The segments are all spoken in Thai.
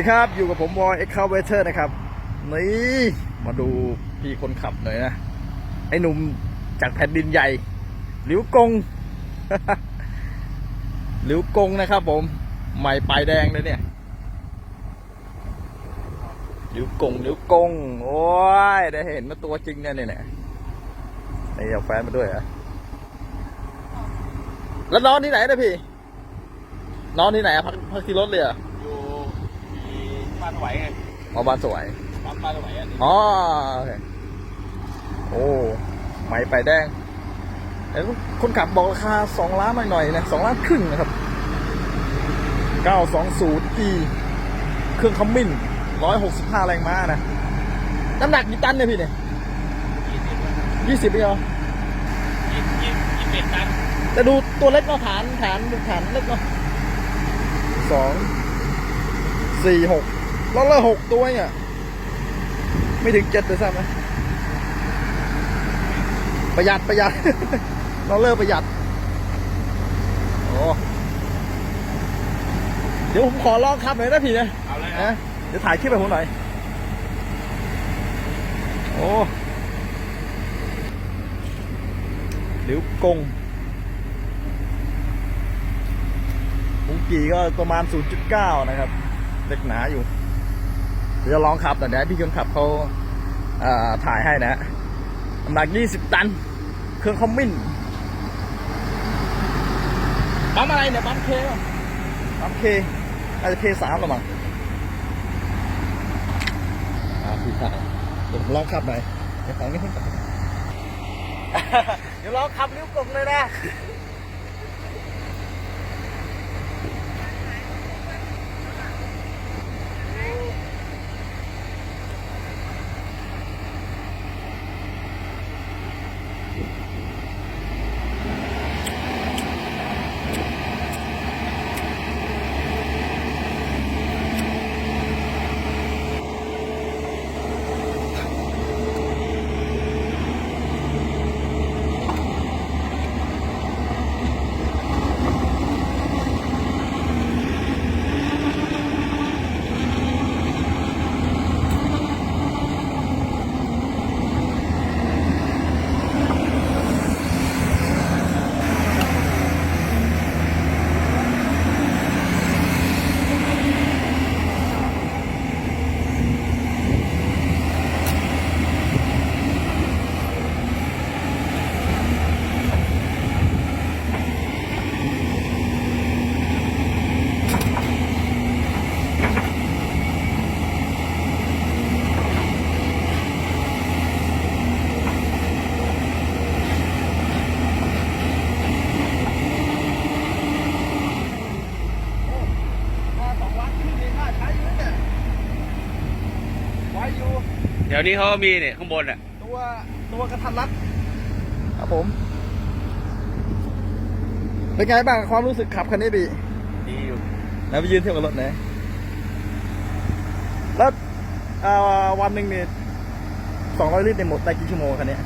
ดีครับ อยู่กับผมวอยเอ็กคาเวเตอร์นะครับนี่มาดูพี่คนขับหน่อยนะ ไอ้หนุ่มจากแผ่นดินใหญ่หลิวกงหลิวกงนะครับผม ใหม่ปลายแดงเลยเนี่ยหลิวกงหลิวกง โอ้ย ได้เห็นมาตัวจริงเนี่ยเนี่ยนี่เอาแฟนมาด้วยอะแล้วนอนที่ไหนนะพี่ นอนที่ไหนอะพักพักที่รถเลยอะานไหวไงอ๋อบ้านสวยบ้านบ้านไหวอันนี้อ๋อโอเคโอ้ไม่ไปแดงแต่คนขับบอกราคาสองล้านหน่อยๆนะสองล้านครึ่งนะครับเก้าสองศูนย์ e เครื่องคัมมินร้อยหกสิบห้าแรงม้านะ น้ำหนักกี่ตันเนี่ยพี่เนี่ยยี่สิบยี่สิบเองเหรอยี่สิบยี่สิบยี่สิบเอ็ดตันแต่ดูตัวเล็กเนาะฐานฐานฐานเล็กเนาะสองสี่หก ล้อละหกตัวเนี่ย ไม่ถึงเจ็ดเลยซ้ำนะประหยัดประหยัดเราเลิกประหยัดโอ้เดี๋ยวผมขอลองขับหน่อยนะพี่นะเอาเลยนะนะเดี๋ยวถ่ายคลิปให้ผมหน่อย โอ้หลิวกงมุงกีก็ประมาณ 0.9 นะครับ เล็กหนาอยู่เดี๋ยวจะลองขับแต่เดี๋ยวให้พี่คนขับเขาถ่ายให้นะน้ำหนัก20ตัน เครื่องคอมมินปั๊มอะไรเนี่ยปั๊มเคปั๊มเคอาจจะเคสามหรือมั้งอ่าพี่ชายเดี๋ยวผมลองขับหน่อยเดี๋ยวของนี้ให้ขับเดี๋ยวลองขับนิ้วกลมเลยนะ เดี๋ยวนี้เขาก็มีเนี่ยข้างบนอะ ตัวตัวกระทันรัดครับผม เป็นไงบ้างความรู้สึกขับคันนี้บีดีอยู่แล้วไปยืนเทียบกับรถไหนแล้วอ่าวันหนึ่งเนี่ยสองร้อยลิตรเนี่ยหมดได้กี่ชั่วโมงคันนี้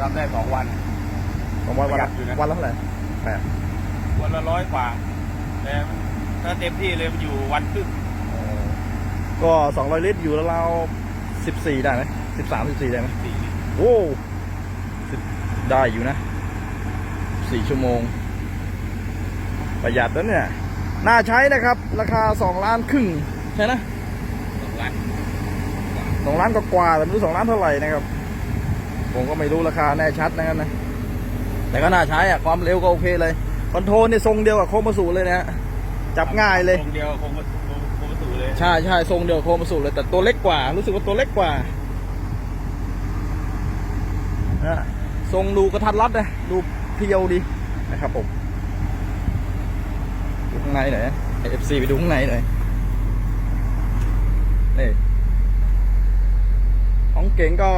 รับได้สองวันสองวันวันประหยัละดอยู่นะวันละเท่าไหร่แปดวันละร้อยกว่าแต่ถ้าเต็มที่เลยมันอยู่วันครึ่งก็สองร้อยลิตรอยู่แล้วเรา สิบสี่ได้ไหมสิบสามสิบสี่ได้ไหมสี่ลิตรโอ้สิบได้อยู่นะสี่ชั่วโมง ประหยัดแล้วเนี่ย น่าใช้นะครับ ราคาสองล้านครึ่งใช่นะสองวันสองล้านกว่าๆแต่ไม่รู้สองล้านเท่าไหร่นะครับ ผมก็ไม่รู้ราคาแน่ชัดนะครับนะ แต่ก็น่าใช้อะความเร็วก็โอเคเลย คอนโทรลเนี่ยทรงเดียวกับโคมาสูเลยนะฮะจับง่ายเลยคงเดียวคงมาคงคงมาสู่เลย ใช่ใช่ทรงเดียวกับโคมาสูเลยแต่ตัวเล็กกว่า รู้สึกว่าตัวเล็กกว่านะทรงดูกระทัดรัดนะดูเพียวดีนะครับผมดูข้างในหน่อยเอฟซีไปดูข้างในหน่อยนี่ของเก่งก็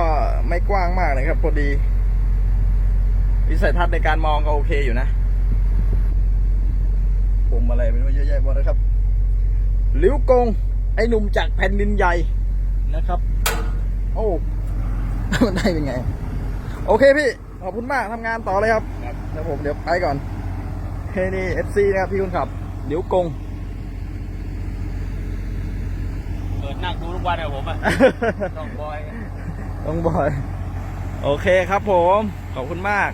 ไม่กว้างมากนะครับพอดี วิสัยทัศน์ในการมองก็โอเคอยู่นะผมอะไรไม่รู้เยอะแยะหมดนะครับหลิวกง ไอ้หนุ่มจากแผ่นดินใหญ่นะครับ โอ้มันได้เป็นไง โอเคพี่ ขอบคุณมากทำงานต่อเลยครับครับเดี๋ยวผมเดี๋ยวไปก่อนเฮ้ยนี่เอฟซีนะครับพี่คุณขับหลิวกงนั่งดูทุกวันอะผมอะต้องบอย ต้องบอย โอเคครับผม ขอบคุณมาก